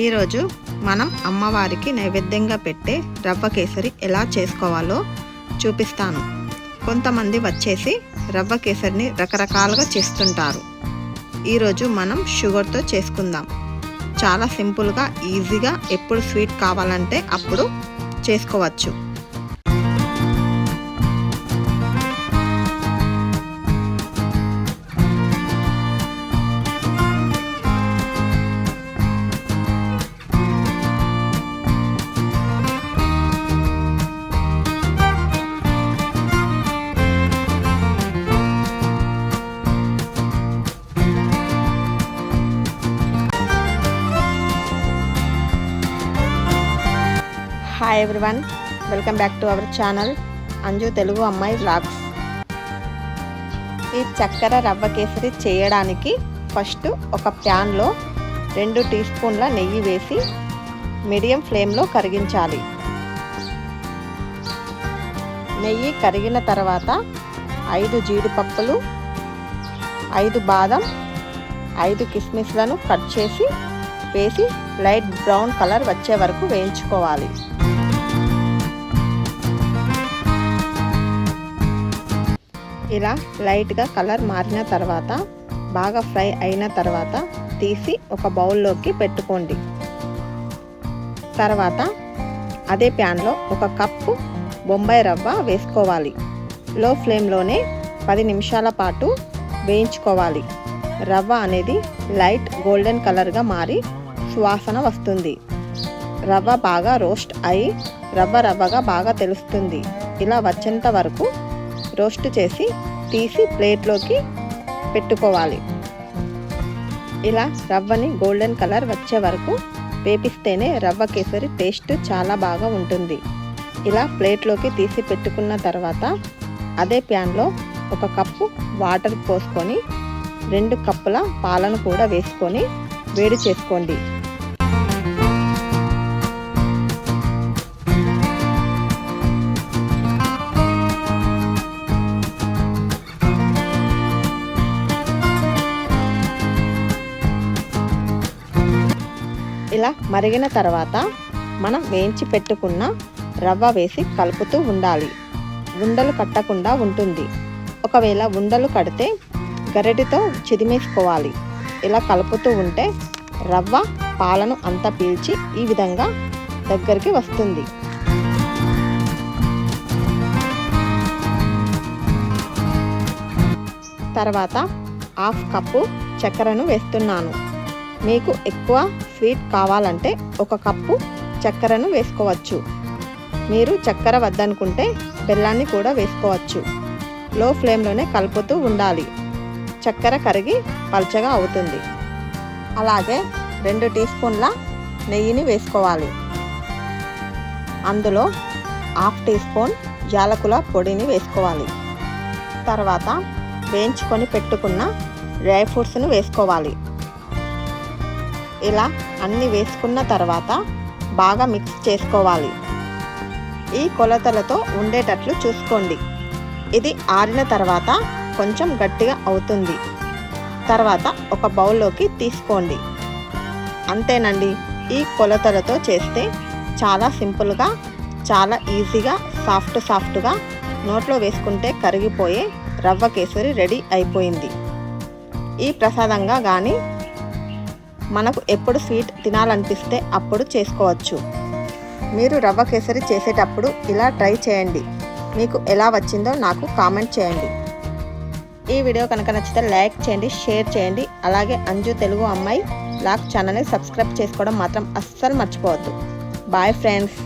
ఈరోజు మనం అమ్మవారికి నైవేద్యంగా పెట్టే రవ్వ కేసరి ఎలా చేసుకోవాలో చూపిస్తాను. కొంతమంది వచ్చేసి రవ్వ కేసరిని రకరకాలుగా చేస్తుంటారు. ఈరోజు మనం షుగర్తో చేసుకుందాం. చాలా సింపుల్గా ఈజీగా ఎప్పుడు స్వీట్ కావాలంటే అప్పుడు చేసుకోవచ్చు. Hi everyone welcome back to our channel Anju Telugu అమ్మాయి బ్లాగ్స్ ఈ చక్కెర రవ్వ కేసరి చేయడానికి ఫస్ట్ ఒక ప్యాన్లో రెండు టీ స్పూన్ల నెయ్యి వేసి మీడియం ఫ్లేమ్లో కరిగించాలి. నెయ్యి కరిగిన తర్వాత ఐదు జీడిపప్పులు ఐదు బాదం ఐదు కిస్మిస్లను కట్ చేసి వేసి లైట్ బ్రౌన్ కలర్ వచ్చే వరకు వేయించుకోవాలి. ఇలా లైట్గా కలర్ మారిన తర్వాత బాగా ఫ్రై అయిన తర్వాత తీసి ఒక బౌల్లోకి పెట్టుకోండి. తర్వాత అదే ప్యాన్లో ఒక కప్పు బొంబాయి రవ్వ వేసుకోవాలి. లో ఫ్లేమ్లోనే పది నిమిషాల పాటు వేయించుకోవాలి. రవ్వ అనేది లైట్ గోల్డెన్ కలర్గా మారి సువాసన వస్తుంది. రవ్వ బాగా రోస్ట్ అయి రవ్వ రవ్వగా బాగా తెలుస్తుంది. ఇలా వచ్చేంత వరకు రోస్ట్ చేసి తీసి ప్లేట్లోకి పెట్టుకోవాలి. ఇలా రవ్వని గోల్డెన్ కలర్ వచ్చే వరకు వేపిస్తేనే రవ్వ కేసరి టేస్ట్ చాలా బాగా ఉంటుంది. ఇలా ప్లేట్లోకి తీసి పెట్టుకున్న తర్వాత అదే ప్యాన్లో ఒక కప్పు వాటర్ పోసుకొని రెండు కప్పుల పాలను కూడా వేసుకొని వేడి చేసుకోండి. ఇలా మరిగిన తర్వాత మనం వేయించి పెట్టుకున్న రవ్వ వేసి కలుపుతూ ఉండాలి. ఉండలు కట్టకుండా ఉంటుంది. ఒకవేళ ఉండలు కడితే గరిటితో చిదిమేసుకోవాలి. ఇలా కలుపుతూ ఉంటే రవ్వ పాలను అంతా పీల్చి ఈ విధంగా దగ్గరికి వస్తుంది. తర్వాత హాఫ్ కప్పు చక్కెరను వేస్తున్నాను. మీకు ఎక్కువ స్వీట్ కావాలంటే ఒక కప్పు చక్కెరను వేసుకోవచ్చు. మీరు చక్కెర వద్దనుకుంటే బెల్లాన్ని కూడా వేసుకోవచ్చు. లో ఫ్లేమ్లోనే కలుపుతూ ఉండాలి. చక్కెర కరిగి పల్చగా అవుతుంది. అలాగే రెండు టీ స్పూన్ల నెయ్యిని వేసుకోవాలి. అందులో హాఫ్ టీ స్పూన్ యాలకుల పొడిని వేసుకోవాలి. తర్వాత వేయించుకొని పెట్టుకున్న డ్రై ఫ్రూట్స్ను వేసుకోవాలి. ఇలా అన్ని వేసుకున్న తర్వాత బాగా మిక్స్ చేసుకోవాలి. ఈ కొలతలతో ఉండేటట్లు చూసుకోండి. ఇది ఆరిన తర్వాత కొంచెం గట్టిగా అవుతుంది. తర్వాత ఒక బౌల్లోకి తీసుకోండి. అంతేనండి ఈ కొలతలతో చేస్తే చాలా సింపుల్గా చాలా ఈజీగా సాఫ్ట్ సాఫ్ట్గా నోట్లో వేసుకుంటే కరిగిపోయే రవ్వ కేసరి రెడీ అయిపోయింది. ఈ ప్రసాదంగా కానీ మనకు ఎప్పుడు స్వీట్ తినాలనిపిస్తే అప్పుడు చేసుకోవచ్చు. మీరు రవ్వ కేసరి చేసేటప్పుడు ఇలా ట్రై చేయండి. మీకు ఎలా వచ్చిందో నాకు కామెంట్ చేయండి. ఈ వీడియో కనుక నచ్చితే లైక్ చేయండి షేర్ చేయండి. అలాగే అంజు తెలుగు అమ్మాయి లాక్ ఛానల్ని సబ్స్క్రైబ్ చేసుకోవడం మాత్రం అస్సలు మర్చిపోవద్దు. Bye friends